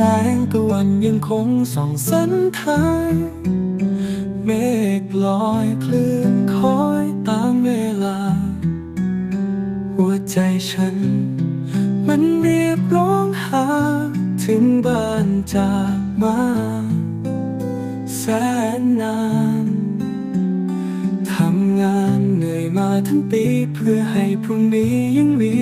แสงตะวันยังคงส่องเส้นทางเมฆลอยเคลื่อนคอยตามเวลา หัวใจฉัน มันเรียบร้องหา ถึงบ้านจากมาแสนนานทำงานเหนื่อยมาทั้งปีเพื่อให้พรุ่งนี้ยังมี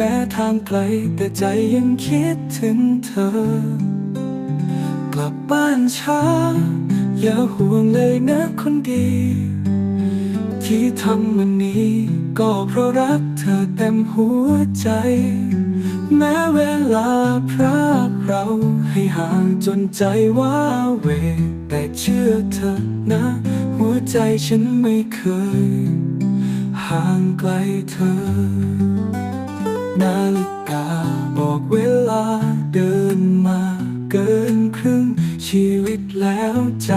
แม้ทางไกลแต่ใจยังคิดถึงเธอ กลับบ้านช้า อย่าห่วงเลยนะคนดี ที่ทำวันนี้ ก็เพราะรักเธอเต็มหัวใจ แม้เวลาพรากเราให้ห่างจนใจว้าเหวแต่เชื่อเธอนะ หัวใจฉันไม่เคย ห่างไกลเธอ นาฬิกา บอกเวลาเดินมาเกินครึ่งชีวิตแล้วใจ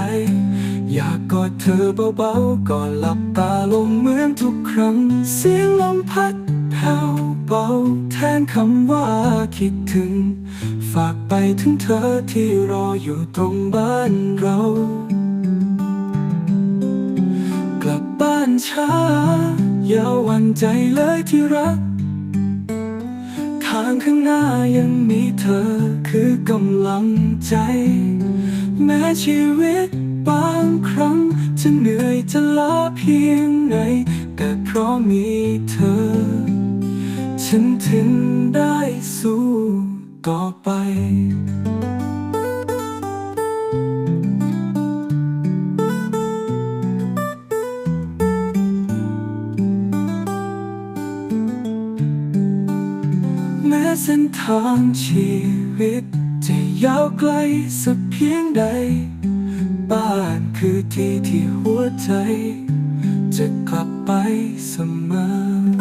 อยากกอดเธอเบาๆ ก่อนหลับตาลงเหมือนทุกครั้ง เสียงลมพัดแผ่วเบาแทนคำว่าคิดถึง ฝากไปถึงเธอที่รออยู่ตรงบ้านเรา กลับบ้านช้าอย่าวันใจเลยที่รักางข้างหน้ายังมีเธอคือกำลังใจ แม้ชีวิตบางครั้ง จะเหนื่อยจะล้าเพียงไหน แต่เพราะมีเธอ ฉันถึงได้สู้ต่อไป แม้เส้นทางชีวิต จะยาวไกลสักเพียงใด บ้านคือที่ที่หัวใจ จะกลับไปเสมอ